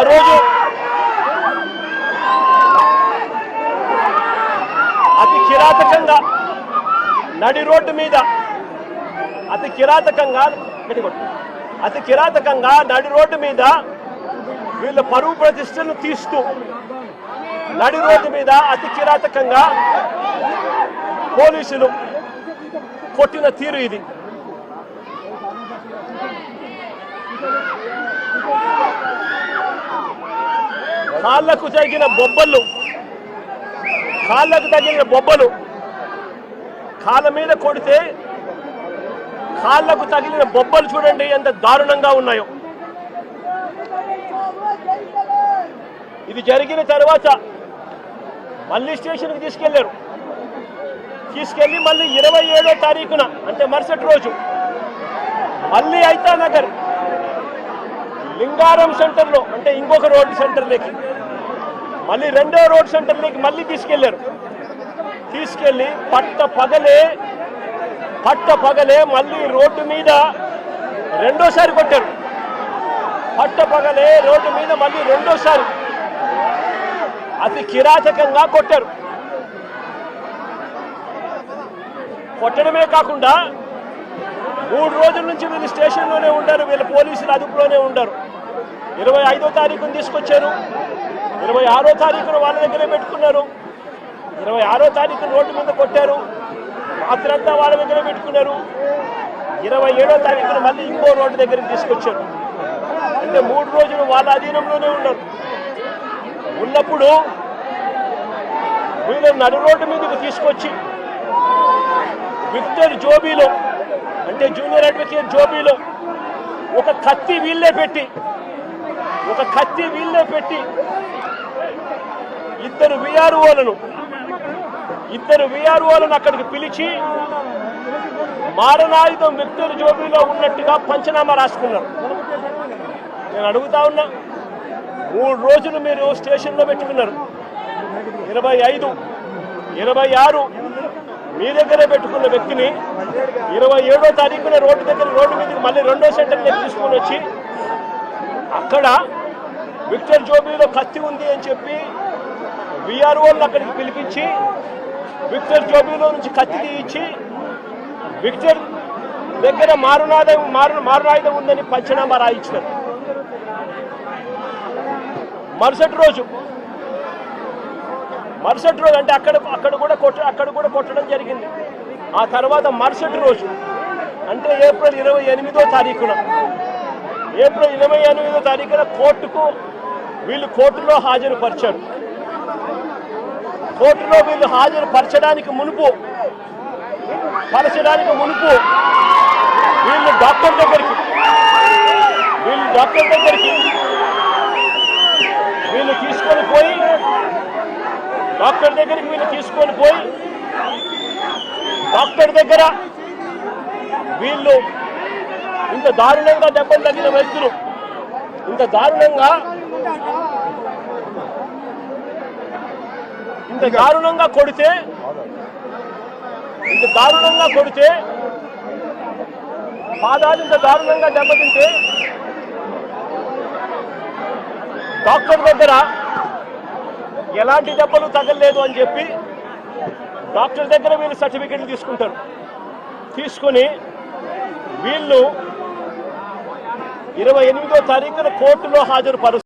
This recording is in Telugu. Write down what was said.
ఆ రోజు అతి కిరాతకంగా నడి రోడ్డు మీద అతి కిరాతకంగా అతి కిరాతకంగా నడి రోడ్డు మీద వీళ్ళ పరువు ప్రతిష్టను తీస్తూ నడి రోడ్డు మీద అతి కిరాతకంగా పోలీసులు కొట్టిన తీరు ఇది. కాళ్ళకు తగిన బొబ్బలు. కాళ్ళకు తగిన బొబ్బలు. కాళ్ళ మీద కొడితే కాళ్ళకు తగిలిన బొబ్బలు చూడండి ఎంత దారుణంగా ఉన్నాయో. ఇది జరిగిన తర్వాత మళ్ళీ స్టేషన్కి తీసుకెళ్ళారు. తీసుకెళ్ళి మళ్ళీ ఇరవై ఏడో తారీఖున అంటే మరుసటి రోజు మళ్ళీ అయితా నగర్ లింగారం సెంటర్లో అంటే ఇంకొక రోడ్ సెంటర్లోకి మళ్ళీ రెండో రోడ్ సెంటర్లోకి మళ్ళీ తీసుకెళ్ళారు. తీసుకెళ్ళి పట్ట పగలే పట్ట పగలే మళ్ళీ రోడ్డు మీద రెండోసారి కొట్టారు. పట్ట పగలే రోడ్డు మీద మళ్ళీ రెండోసారి అతి కిరాతకంగా కొట్టారు. కొట్టడమే కాకుండా మూడు రోజుల నుంచి వీళ్ళు స్టేషన్లోనే ఉంటారు వీళ్ళ పోలీసులు అదుపులోనే ఉంటారు. ఇరవై ఐదో తారీఖున తీసుకొచ్చారు. ఇరవై ఆరో తారీఖున వాళ్ళ దగ్గరే పెట్టుకున్నారు. ఇరవై ఆరో తారీఖున రోడ్డు మీద కొట్టారు. రాత్రంతా వాళ్ళ దగ్గర పెట్టుకున్నారు. ఇరవై ఏడో తారీఖున మళ్ళీ ఇంకో రోడ్డు దగ్గరికి తీసుకొచ్చారు. అంటే మూడు రోజులు వాళ్ళ అధీనంలోనే ఉన్నారు. ఉన్నప్పుడు వీళ్ళు నడు రోడ్డు మీదకి తీసుకొచ్చి విక్టర్ జోబీలో అంటే జూనియర్ అడ్వకేట్ జోబీలో ఒక కత్తి వీళ్ళే పెట్టి ఒక కత్తి వీళ్ళే పెట్టి ఇద్దరు విఆర్ఓలను ఇద్దరు విఆర్ఓలను అక్కడికి పిలిచి మారణాయుధం వ్యక్తుల జోబీలో ఉన్నట్టుగా పంచనామా రాసుకున్నారు. నేను అడుగుతా ఉన్నా మూడు రోజులు మీరు స్టేషన్లో పెట్టుకున్నారు. ఇరవై ఐదు ఇరవై ఆరు మీ దగ్గరే పెట్టుకున్న వ్యక్తిని ఇరవై ఏడో తారీఖున రోడ్డు దగ్గర రోడ్డు మీదకి మళ్ళీ రెండో సెంటర్కి తీసుకుని వచ్చి అక్కడ విక్టర్ జోబీలో కత్తి ఉంది అని చెప్పి విఆర్ఓలను అక్కడికి పిలిపించి విక్టర్ జోబీలో నుంచి కత్తి తీయించి విక్టర్ దగ్గర మారునాదం మారు మారునాయుధం ఉందని పంచనామా రాయించినారు. మరుసటి రోజు మరుసటి రోజు అంటే అక్కడ అక్కడ కూడా కొట్ట అక్కడ కూడా కొట్టడం జరిగింది. ఆ తర్వాత మరుసటి రోజు అంటే ఏప్రిల్ ఇరవై ఎనిమిదో తారీఖున ఏప్రిల్ ఇరవై ఎనిమిదో తారీఖున కోర్టుకు వీళ్ళు కోర్టులో హాజరుపరిచారు. కోర్టులో వీళ్ళు హాజరుపరచడానికి మునుపు పరచడానికి మునుపు వీళ్ళు డాక్టర్ దగ్గరికి వీళ్ళు డాక్టర్ దగ్గరికి వీళ్ళు తీసుకొని పోయి డాక్టర్ దగ్గరికి వీళ్ళు తీసుకొని పోయి డాక్టర్ దగ్గర వీళ్ళు ఇంత దారుణంగా దెబ్బలు తగిన వ్యక్తులు ఇంత దారుణంగా ఇంత దారుణంగా కొడితే ఇంత దారుణంగా కొడితే పాదాలు ఇంత దారుణంగా దెబ్బతింటే డాక్టర్ దగ్గర ఎలాంటి దెబ్బలు తగలలేదు అని చెప్పి డాక్టర్ దగ్గర వీళ్ళు సర్టిఫికెట్లు తీసుకుంటారు. తీసుకుని వీళ్ళు ఇరవై ఎనిమిదో తారీఖున కోర్టులో హాజరు